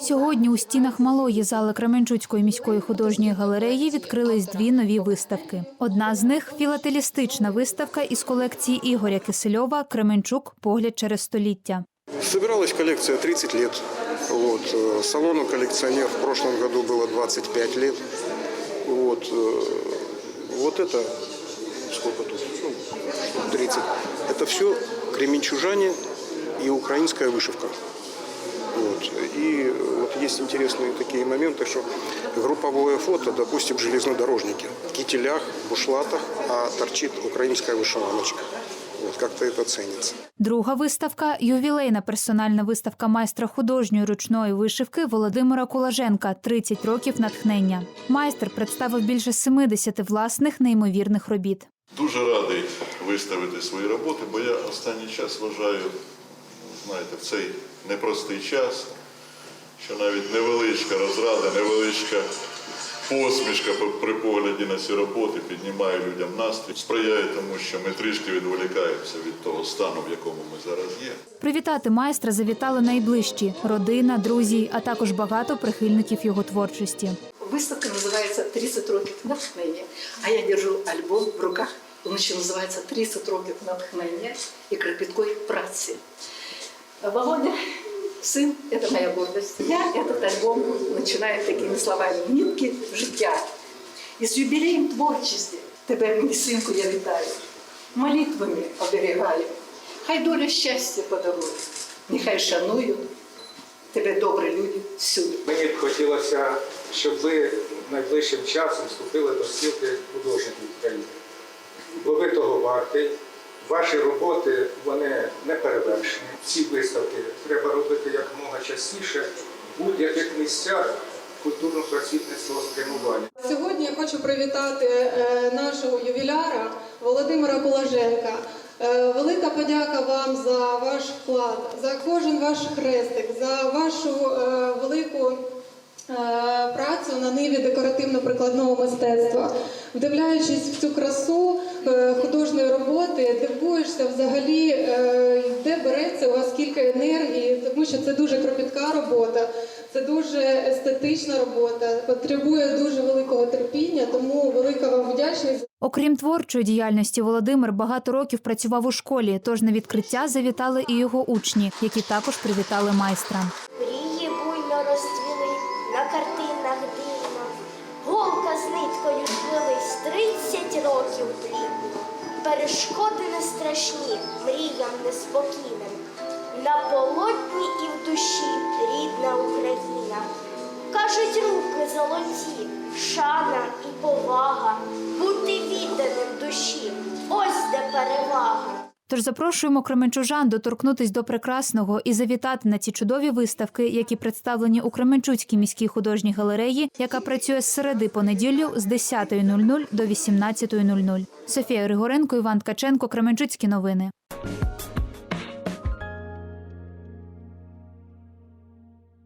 Сьогодні у стінах малої зали Кременчуцької міської художньої галереї відкрились дві нові виставки. Одна з них філателістична виставка із колекції Ігоря Кисельова Кременчук Погляд через століття. Собиралась коллекция 30 лет. Вот. э, Салону коллекционер в прошлом году было 25 лет. Вот, э, вот это, сколько тут? Ну, 30. Это все кременчужане и украинская вышивка. Вот. И вот есть интересные такие моменты, что групповое фото, допустим, железнодорожники в кителях, бушлатах, а торчит украинская вышиваночка. Вот как-то это ценится. Друга виставка ювілейна персональна виставка майстра художньої ручної вишивки Володимира Кулаженка 30 років натхнення. Майстер представив більше 70 власних неймовірних робіт. Дуже радий виставити свої роботи, бо я останній час вважаю, знаєте, в цей непростий час, що навіть невеличка розрада, невеличка посмішка по- при погляді на ці роботи піднімає людям настрій, сприяє тому, що ми трішки відволікаємося від того стану, в якому ми зараз є. Привітати майстра завітали найближчі родина, друзі, а також багато прихильників його творчості. Выставка называется «30 років натхнення», а я держу альбом в руках. Он еще называется «30 років натхнення і кропіткої праці». Володя, сын, это моя гордость. Я этот альбом начинаю такими словами «Нитки життя». І з юбілеєм творчості тебе, мій синку, я вітаю. Молитвами оберігаю. Хай доля щастя подарує. Нехай шанують тебе добрі люди всюди. Мені б хотілося, щоб ви найближчим часом вступили до спілки художників України. Бо ви того вартий. Ваші роботи вони не перевершені. Ці виставки треба робити якомога частіше в будь-яких місцях культурно-просвітницького спрямування. Сьогодні я хочу привітати е, нашого ювіляра Володимира Кулаженка. Е, Велика подяка вам за ваш вклад, за кожен ваш хрестик, за вашу е, велику працю на ниві декоративно-прикладного мистецтва. Вдивляючись в цю красу е, художньої роботи, дивуєшся взагалі, е, де береться у вас скільки енергії, тому що це дуже кропітка робота. Це дуже естетична робота, потребує дуже великого терпіння, тому велика вам вдячність. Окрім творчої діяльності, Володимир багато років працював у школі, тож на відкриття завітали і його учні, які також привітали майстра. Мрії буйно розцвіли картинах дивно. Голка з ниткою звелись тридцять років дрібно. Перешкоди не страшні, мріям неспокійним. На полотні і в душі рідна Україна. Кажуть, руки золоті, шана і повага, бути відданим душі, ось де перевага. Тож запрошуємо кременчужан доторкнутись до прекрасного і завітати на ці чудові виставки, які представлені у Кременчуцькій міській художній галереї, яка працює з середи по неділю з 10.00 до 18.00. Софія Григоренко, Іван Ткаченко, Кременчуцькі новини.